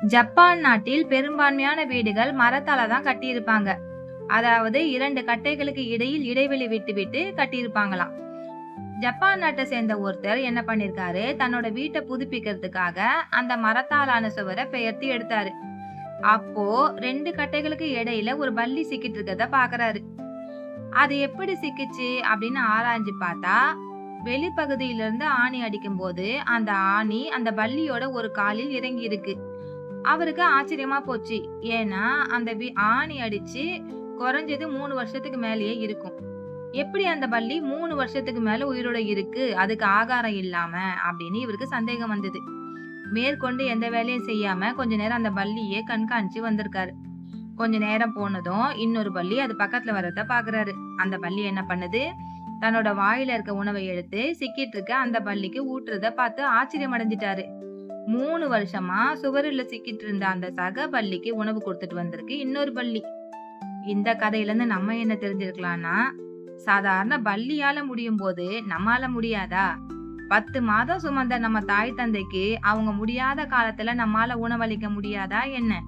Japan நாட்டில் பெரும்பான்மையான வீடுகள் மரத்தால தான் கட்டியிருப்பாங்க. அதாவது இரண்டு கட்டைகளுக்கு இடையில் இடைவெளி விட்டு விட்டு கட்டியிருப்பாங்களாம். ஜப்பான் நாட்டை சேர்ந்த ஒருத்தர் என்ன பண்ணிருக்காரு? தன்னோட வீட்டை புதுப்பிக்கிறதுக்காக அந்த மரத்தாலான சுவரை பெயர்த்து எடுத்தாரு. அப்போ ரெண்டு கட்டைகளுக்கு இடையில ஒரு பள்ளி சிக்கிட்டு இருக்கத பாக்குறாரு. அது எப்படி சிக்கிச்சு அப்படின்னு ஆராய்ஞ்சு பார்த்தா வெளிப்பகுதியிலிருந்து ஆணி அடிக்கும் போது அந்த ஆணி அந்த பள்ளியோட ஒரு காலில் இறங்கி இருக்கு அவருக்கு ஆச்சரியமா போச்சு. ஏன்னா அந்த வி- ஆணி அடிச்சு குறைஞ்சது மூணு வருஷத்துக்கு மேலேயே இருக்கும். எப்படி அந்த பள்ளி மூணு வருஷத்துக்கு மேல உயிரோட இருக்கு அதுக்கு ஆகாரம் இல்லாம? அப்படின்னு இவருக்கு சந்தேகம் வந்தது. மேற்கொண்டு எந்த வேலையும் செய்யாம கொஞ்ச நேரம் அந்த பள்ளியே கண்காணிச்சு வந்திருக்காரு. கொஞ்ச நேரம் போனதும் இன்னொரு பள்ளி அது பக்கத்துல வரத பாக்குறாரு. அந்த பள்ளி என்ன பண்ணுது? தன்னோட வாயில இருக்க உணவை எடுத்து சிக்கிட்டு இருக்க அந்த பள்ளிக்கு ஊட்டுறத பார்த்து ஆச்சரியம் அடைஞ்சிட்டாரு மூணு வருஷமா சுவரில் சிக்கிட்டு இருந்த அந்த சக பள்ளிக்கு உணவு கொடுத்துட்டு வந்திருக்கு இன்னொரு பள்ளி. இந்த கதையிலேருந்து நம்ம என்ன தெரிஞ்சிருக்கலாம்னா சாதாரண பள்ளியால முடியும் போது நம்மால முடியாதா? பத்து மாதம் சுமந்த நம்ம தாய் தந்தைக்கு அவங்க முடியாத காலத்துல நம்மால உணவளிக்க முடியாதா என்ன?